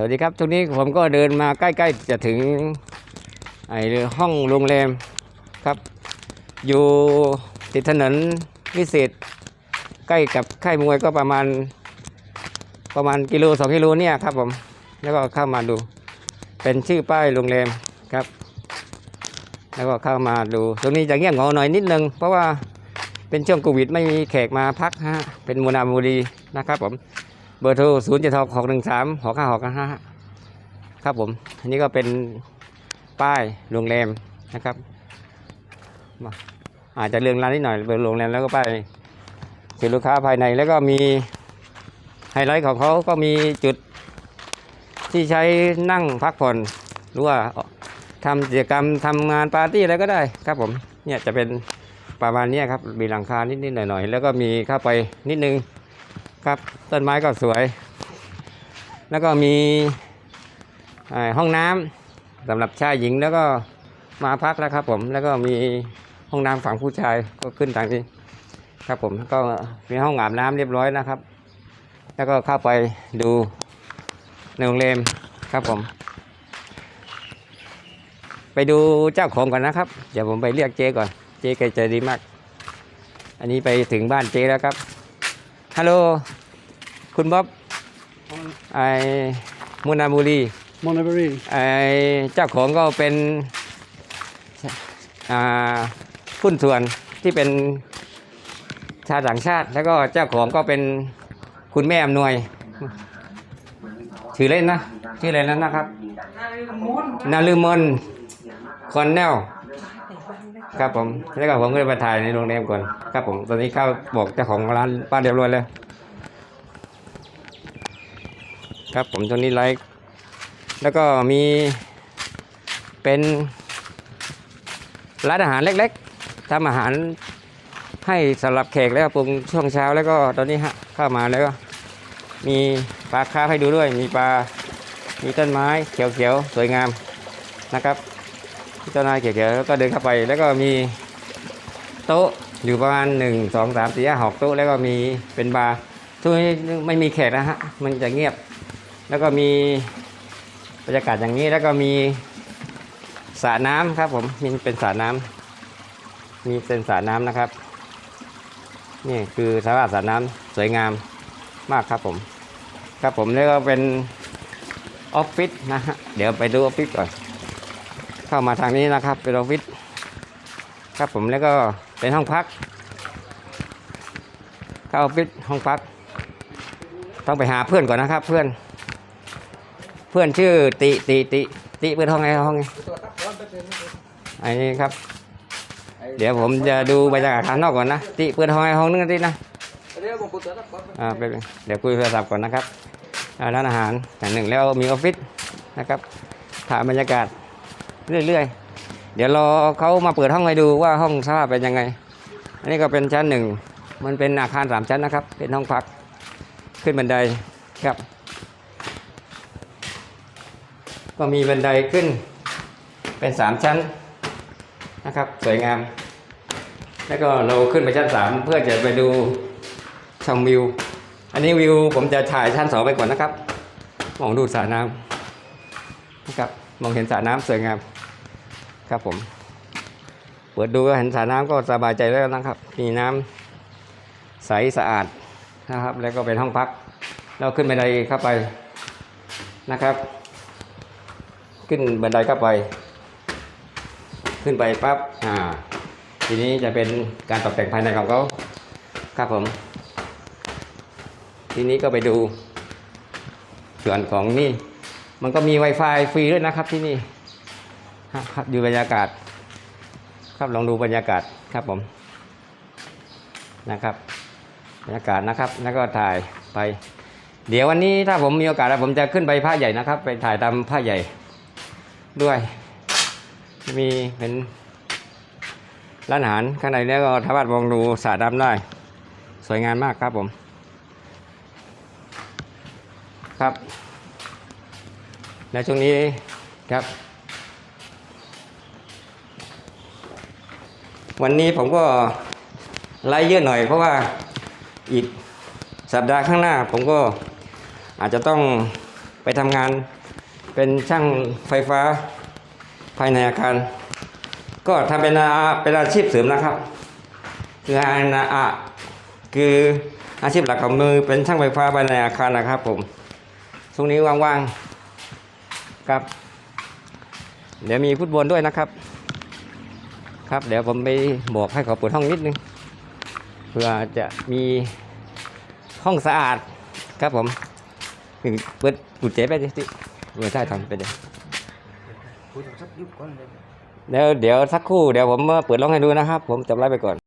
สวัสดีครับช่วงนี้ผมก็เดินมาใกล้ๆจะถึงไอ้ห้องโรงแรมครับ อยู่ติดถนนวิเศษ ใกล้กับค่ายมวยก็ประมาณ ประมาณกิโลสองกิโลเนี่ยครับผมแล้วก็เข้ามาดู เป็นชื่อป้ายโรงแรมครับ แล้วก็เข้ามาดู ตรงนี้จะเงียบเหงาหน่อยนิดนึง เพราะว่าเป็นช่วงโควิดไม่มีแขกมาพักฮะเป็นมูนามูรีนะครับผม เบอร์โทรศูนย์เจ็ดหกหกหนึ่งสามหกห้าหกห้าครับผม อันนี้ก็เป็นป้ายโรงแรมนะครับมาอาจจะเรื่องราวนิดหน่อยเบอร์โรงแรมแล้วก็ป้ายคือลูกค้าภายในแล้วก็มีไฮไลท์ของเขาก็มีจุดที่ใช้นั่งพักผ่อนหรือว่าทำกิจกรรมทำงานปาร์ตี้อะไรก็ได้ครับผมเนี่ยจะเป็นประมาณนี้ครับมีหลังคานิดๆหน่อยๆ แล้วก็มีเข้าไปนิดนึง ครับ ต้นไม้ก็สวย แล้วก็มีห้องน้ำสำหรับชายหญิงแล้วก็มาพักแล้วครับ ผมแล้วก็มีห้องน้ำฝั่งผู้ชายก็ขึ้นทางนี้ ครับผมก็มีห้องอาบน้ำเรียบร้อยนะครับ แล้วก็เข้าไปดูในโรงแรมครับผม ไปดูเจ้าของก่อนนะครับ เดี๋ยวผมไปเรียกเจ๊ก่อน เจ๊แกใจดีมาก อันนี้ไปถึงบ้านเจ๊แล้วครับฮัลโหล คุณบ๊อบไอมุนาบุรี Monaberry. ไอเจ้าของก็เป็นอ่าหุ้นส่วนที่เป็นชาวต่างชาติ แล้วก็เจ้าของก็เป็นคุณแม่อำนวยชื่อเล่นนะชื่ออะไรนั้นนะครับ นาลืมนคอนแนลครับผมแล้วก็ผมก็เลยไปถ่ายในโรงแรมก่อน ครับผมตอนนี้เข้าบอกเจ้าของร้านป้านเรียบร้อยแล้ว ครับ ผมตรงนี้ไลค์แล้วก็มีเป็นร้านอาหารเล็กๆทำอาหารให้สำหรับแขกแล้วปรุงช่วงเช้าแล้วก็ตอนนี้ฮะเข้ามาแล้วก็มีปลาคาให้ดูด้วย มีปลา มีต้นไม้เขียวๆสวยงามนะครับต้นไม้เขียวๆแล้วก็เดินเข้าไป แล้วก็มีโต๊ะอยู่ประมาณหนึ่งสองสามสี่ห้าหกโต๊ะแล้วก็มีเป็นบาร์ทุกนี้ไม่มีแขกนะฮะมันจะเงียบ แล้วก็มีบรรยากาศอย่างนี้แล้วก็มีสระน้ำครับผมมีเป็นสระน้ำมีเป็นสระน้ำนะครับนี่คือสภาพสระน้ำสวยงามมากครับผม ครับผมแล้วก็เป็นออฟฟิศนะฮะเดี๋ยวไปดูออฟฟิศก่อน เข้ามาทางนี้นะครับเป็นออฟฟิศครับผมแล้วก็เป็นห้องพักเข้าออฟฟิศห้องพัก ต้องไปหาเพื่อนก่อนนะครับเพื่อน เพื่อนชื่อติติติติเปิดห้องไงห้องไงไอ้นี่ครับ เดี๋ยวผมจะดูบรรยากาศข้างนอกก่อนนะติเปิดห้องไงห้องนึงนะตินะอ่าเป็นเดี๋ยวคุยโทรศัพท์ก่อนนะครับอาร้านอาหารอย่งหนึ่งแล้วมีออฟฟิศนะครับถ่ายบรรยากาศเรื่อยๆ เดี๋ยวรอเขามาเปิดห้องให้ดูว่าห้องสภาพเป็นยังไง อันนี้ก็เป็นชั้นหนึ่ง มันเป็นอาคารสามชั้นนะครับ เป็นห้องพัก ขึ้นบันไดครับ ก็มีบันไดขึ้นเป็นสามชั้นนะครับสวยงาม แล้วก็เราขึ้นไปชั้นสามเพื่อจะไปดูชมวิว อันนี้วิวผมจะถ่ายชั้นสองไปก่อนนะครับ มองดูสระน้ำนะครับมองเห็นสระน้ำสวยงามครับผม เปิดดูก็เห็นสระน้ำก็สบายใจแล้วนะครับ มีน้ำใสสะอาดนะครับ แล้วก็เป็นห้องพัก เราขึ้นบันไดเข้าไปนะครับ ขึ้นบันไดเข้าไป ขึ้นไปปั๊บอ่าทีนี้จะเป็นการตกแต่งภายในของเขาครับผม ทีนี้ก็ไปดู ส่วนของนี่ มันก็มี Wi-Fi ฟรีด้วยนะครับที่นี่ครับดูบรรยากาศ ครับลองดูบรรยากาศครับผมนะครับบรรยากาศนะครับ แล้วก็ถ่ายไป เดี๋ยววันนี้ถ้าผมมีโอกาสผมจะขึ้นไปผ้าใหญ่นะครับ ไปถ่ายตามผ้าใหญ่ ด้วย มีเป็นร้านอาหารข้างในนี้ก็สามารถมองดูสระน้ำได้ สวยงามมากครับผม ครับและช่วงนี้ครับ วันนี้ผมก็ไล่เยอะหน่อยเพราะว่าอีกสัปดาห์ข้างหน้าผมก็อาจจะต้องไปทำงาน เป็นช่างไฟฟ้าภายในอาคาร ก็ทำเป็นอาเป็นอาชีพเสริมนะครับ คืออาอาคืออาชีพหลักของมือเป็นช่างไฟฟ้าภายในอาคารนะครับ ผมช่วงนี้ว่างๆครับ เดี๋ยวมีฟุตบอลด้วยนะครับ ครับเดี๋ยวผมไปบอกให้เขาเปิดห้องนิดนึงเพื่อจะมีห้องสะอาดครับผมเปิดกุญแจไปดิที่ เมื่อใช่ทำไปเดี๋ยวคุยโทรศัพท์ยุบก่อนเลยเดี๋ยวเดี๋ยวสักครู่เดี๋ยวผมมาเปิดห้องให้ดูนะครับ ผมจับไล่ไปก่อน